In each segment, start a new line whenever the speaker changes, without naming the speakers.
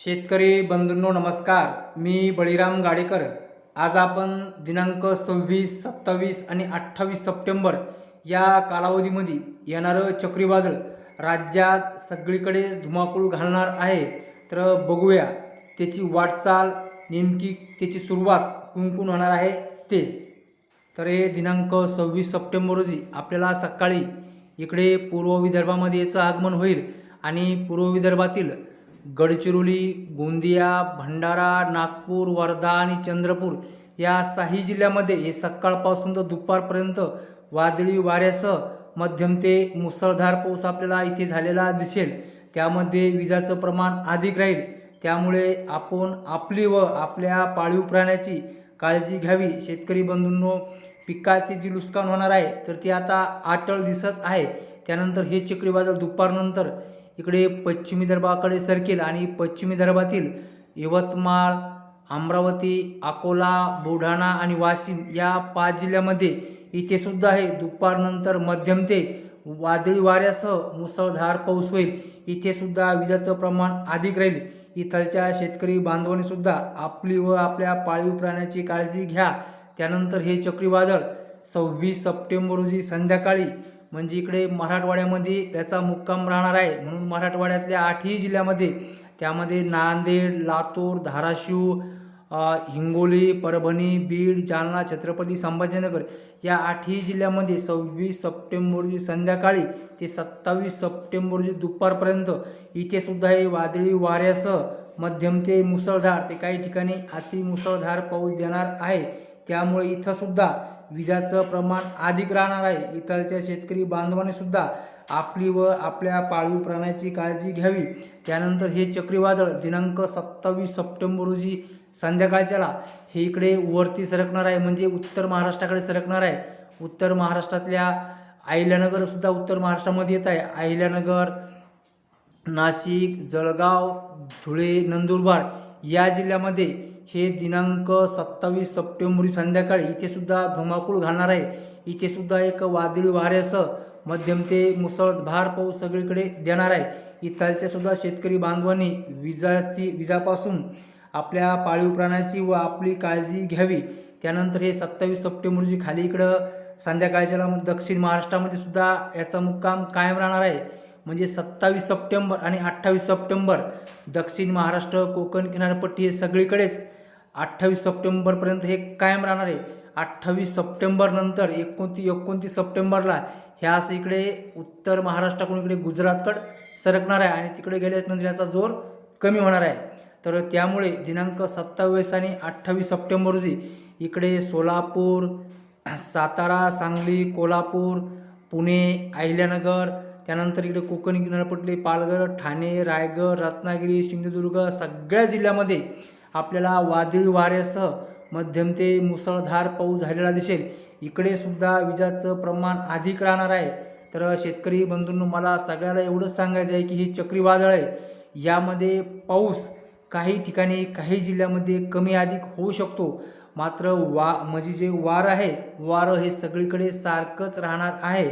शेतकरी बंधूंनो नमस्कार. मी बळीराम गाडेकर. आज आपण दिनांक सव्वीस सत्तावीस आणि अठ्ठावीस सप्टेंबर या कालावधीमध्ये येणारं चक्रीवादळ राज्यात सगळीकडे धुमाकूळ घालणार आहे. तर बघूया त्याची वाटचाल नेमकी त्याची सुरुवात कुंकून होणार आहे ते. तर हे दिनांक सव्वीस सप्टेंबर रोजी आपल्याला सकाळी इकडे पूर्व विदर्भामध्ये याचं आगमन होईल आणि पूर्व विदर्भातील गडचिरोली गोंदिया भंडारा नागपूर वर्धा आणि चंद्रपूर या साही जिल्ह्यामध्ये हे सकाळपासून तर दुपारपर्यंत वादळी वाऱ्यासह मध्यम ते मुसळधार पाऊस आपल्याला इथे झालेला दिसेल. त्यामध्ये विजाचं प्रमाण अधिक राहील. त्यामुळे आपण आपली व आपल्या पाळीव प्राण्याची काळजी घ्यावी. शेतकरी बंधूंनो पिकाचे जी नुकसान होणार आहे तर ते आता आटळ दिसत आहे. त्यानंतर हे चक्रीवादळ दुपारनंतर इकडे पश्चिमी विदर्भाकडे सरकेल आणि पश्चिमी विदर्भातील यवतमाळ अमरावती अकोला बुलढाणा आणि वाशिम या पाच जिल्ह्यामध्ये इथे सुद्धा आहे दुपारनंतर मध्यम ते वादळी वाऱ्यासह मुसळधार पाऊस होईल. इथे सुद्धा विजाचं प्रमाण अधिक राहील. इथलच्या शेतकरी बांधवांनी सुद्धा आपली व आपल्या पाळीव प्राण्याची काळजी घ्या. त्यानंतर हे चक्रीवादळ सव्वीस सप्टेंबर रोजी संध्याकाळी म्हणजे इकडे मराठवाड्यामध्ये याचा मुक्काम राहणार आहे. म्हणून मराठवाड्यातल्या आठही जिल्ह्यामध्ये त्यामध्ये नांदेड लातूर धाराशिव हिंगोली परभणी बीड जालना छत्रपती संभाजीनगर या आठही जिल्ह्यामध्ये सव्वीस सप्टेंबर रोजी संध्याकाळी ते सत्तावीस सप्टेंबर रोजी दुपारपर्यंत इथे सुद्धा हे वादळी वाऱ्यासह मध्यम ते मुसळधार ते काही ठिकाणी अति मुसळधार पाऊस देणार आहे. त्यामुळे इथंसुद्धा विजाचं प्रमाण अधिक राहणार आहे. इतरच्या शेतकरी बांधवाने सुद्धा आपली व आपल्या पाळीव प्राण्याची काळजी घ्यावी. त्यानंतर हे चक्रीवादळ दिनांक सत्तावीस सप्टेंबर रोजी संध्याकाळच्याला हे इकडे वरती सरकणार आहे. म्हणजे उत्तर महाराष्ट्राकडे सरकणार आहे. उत्तर महाराष्ट्रातल्या अहिल्यानगरसुद्धा उत्तर महाराष्ट्रामध्ये येत आहे. अहिल्यानगर नाशिक जळगाव धुळे नंदुरबार या जिल्ह्यामध्ये हे दिनांक सत्तावीस सप्टेंबर संध्याकाळी इथेसुद्धा धुमाकूळ घालणार आहे. इथेसुद्धा एक वादळी वाऱ्यासह मध्यम ते मुसळधार पाऊस सगळीकडे देणार आहे. इथालच्यासुद्धा शेतकरी बांधवांनी विजाची विजापासून आपल्या पाळीव प्राण्याची व आपली काळजी घ्यावी. त्यानंतर हे सत्तावीस सप्टेंबर रोजी खाली इकडं संध्याकाळच्याला दक्षिण महाराष्ट्रामध्ये सुद्धा याचा मुक्काम कायम राहणार आहे. म्हणजे सत्तावीस सप्टेंबर आणि अठ्ठावीस सप्टेंबर दक्षिण महाराष्ट्र कोकण किनारपट्टी हे सगळीकडेच अठ्ठावीस सप्टेंबरपर्यंत हे कायम राहणार आहे. अठ्ठावीस सप्टेंबर नंतर एकोणतीस एकोणतीस सप्टेंबरला ह्या असं इकडे उत्तर महाराष्ट्राकडून इकडे गुजरातकडं सरकणार आहे आणि तिकडे गेल्यानंतर याचा जोर कमी होणार आहे. तर त्यामुळे दिनांक सत्तावीस आणि अठ्ठावीस सप्टेंबर रोजी इकडे सोलापूर सातारा सांगली कोल्हापूर पुणे अहिल्यानगर त्यानंतर इकडे कोकण किनारपट्टी पालघर ठाणे रायगड रत्नागिरी सिंधुदुर्ग सगळ्या जिल्ह्यामध्ये आपल्याला वादळी वाऱ्यासह मध्यम ते मुसळधार पाऊस झालेला दिसेल. इकडे सुद्धा विजाचं प्रमाण अधिक राहणार आहे. तर शेतकरी बंधूंनो मला सगळ्याला एवढंच सांगायचं आहे की हे चक्रीवादळ आहे. यामध्ये पाऊस काही ठिकाणी काही जिल्ह्यामध्ये कमी अधिक होऊ शकतो. मात्र वा म्हणजे जे वार आहे वारं हे सगळीकडे सारखंच राहणार आहे.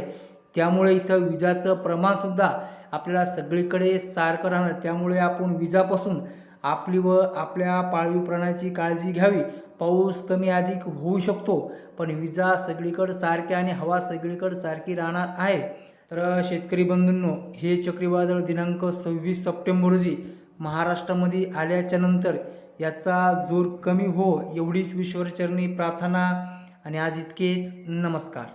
त्यामुळे इथं विजाचं प्रमाणसुद्धा आपल्याला सगळीकडे सारखं राहणार. त्यामुळे आपण विजापासून आपली व आपल्या पाळीव प्राण्याची काळजी घ्यावी. पाऊस कमी अधिक होऊ शकतो पण विजा सगळीकडं सारखी आणि हवा सगळीकडं सारखी राहणार आहे. तर शेतकरी बंधूंनो हे चक्रीवादळ दिनांक सव्वीस सप्टेंबर रोजी महाराष्ट्रामध्ये आल्याच्यानंतर याचा जोर कमी हो एवढीच विश्वरचरणी प्रार्थना. आणि आज इतकेच. नमस्कार.